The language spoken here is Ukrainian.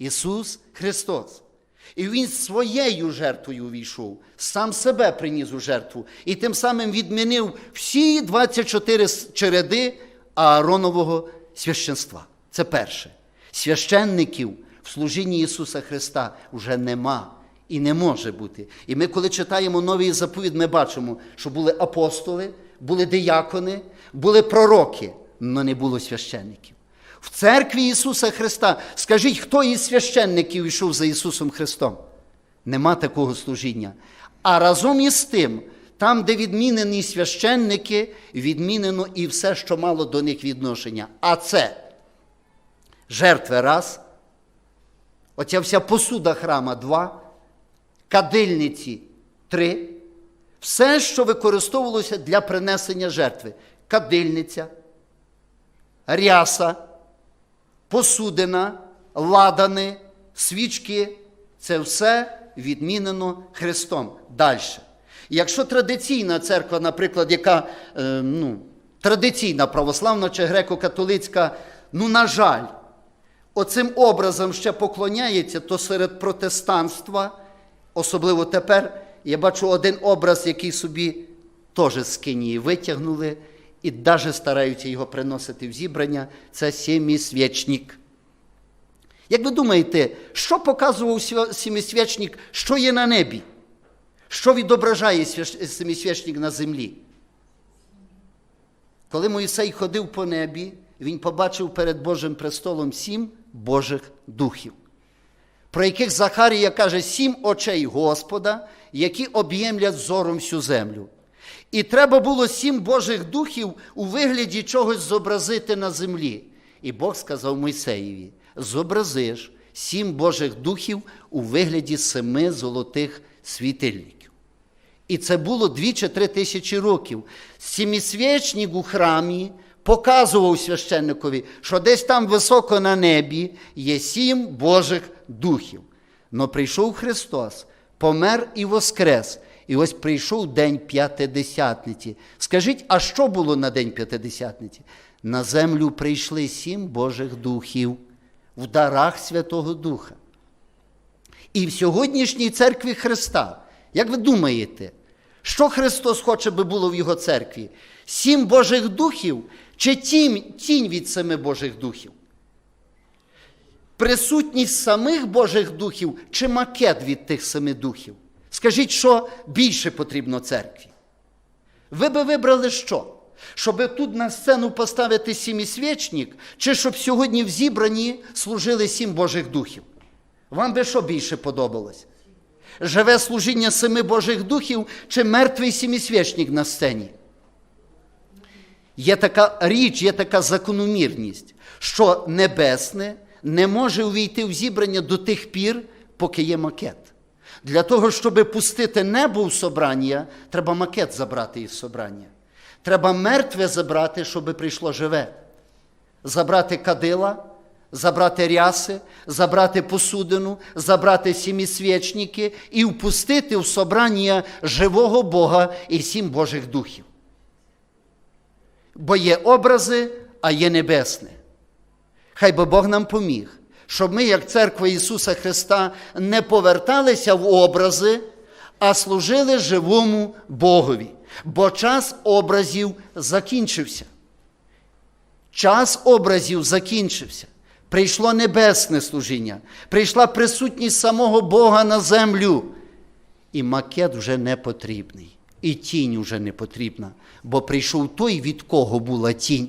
Ісус Христос. І Він своєю жертвою увійшов, сам себе приніс у жертву, і тим самим відмінив всі 24 череди Ааронового священства. Це перше. Священників в служінні Ісуса Христа вже нема і не може бути. І ми, коли читаємо новий заповідь, ми бачимо, що були апостоли, були диякони, були пророки, але не було священників. В церкві Ісуса Христа, скажіть, хто із священників йшов за Ісусом Христом? Нема такого служіння. А разом із тим, там, де відмінені священники, відмінено і все, що мало до них відношення. А це жертви раз, оця вся посуда храма два, кадильниці три, все, що використовувалося для принесення жертви. Кадильниця, ряса, посудина, ладани, свічки це все відмінено Христом. Далі. Якщо традиційна церква, наприклад, яка е, ну, традиційна православна чи греко-католицька, ну, на жаль, оцим образом ще поклоняється, то серед протестанства, особливо тепер, я бачу один образ, який собі теж з Кинії витягнули і навіть стараються його приносити в зібрання, це сімісвічник. Як ви думаєте, що показував свя- сімісвічник, що є на небі? Що відображає семисвячник на землі? Коли Моїсей ходив по небі, він побачив перед Божим престолом сім Божих духів, про яких Захарія каже сім очей Господа, які об'ємлять зором всю землю. І треба було сім Божих духів у вигляді чогось зобразити на землі. І Бог сказав Мойсеєві: зобразиш сім Божих духів у вигляді семи золотих світильників. І це було дві чи три тисячі років. Сімісвічник у храмі показував священникові, що десь там високо на небі є сім Божих духів. Но прийшов Христос, помер і воскрес. І ось прийшов день п'ятидесятниці. Скажіть, а що було на день п'ятидесятниці? На землю прийшли сім Божих духів в дарах Святого Духа. І в сьогоднішній церкві Христа, як ви думаєте, що Христос хоче би було в Його церкві? Сім Божих духів чи тінь, тінь від семи Божих духів? Присутність самих Божих духів чи макет від тих семи духів? Скажіть, що більше потрібно церкві? Ви би вибрали що? Щоб тут на сцену поставити сімісвічник, чи щоб сьогодні в зібранні служили сім Божих духів? Вам би що більше подобалось? Живе служіння семи Божих духів чи мертвий сімісвічник на сцені? Є така річ, є така закономірність, що небесне не може увійти в зібрання до тих пір, поки є макет. Для того, щоб пустити небо в собрання, треба макет забрати із собрання. Треба мертве забрати, щоб прийшло живе. Забрати кадила, забрати ряси, забрати посудину, забрати сімісвічники і впустити в собрання живого Бога і сім Божих духів. Бо є образи, а є небесне. Хай би Бог нам поміг, щоб ми, як церква Ісуса Христа, не поверталися в образи, а служили живому Богові. Бо час образів закінчився. Час образів закінчився. Прийшло небесне служіння, прийшла присутність самого Бога на землю. І макет вже не потрібний, і тінь вже не потрібна, бо прийшов той, від кого була тінь.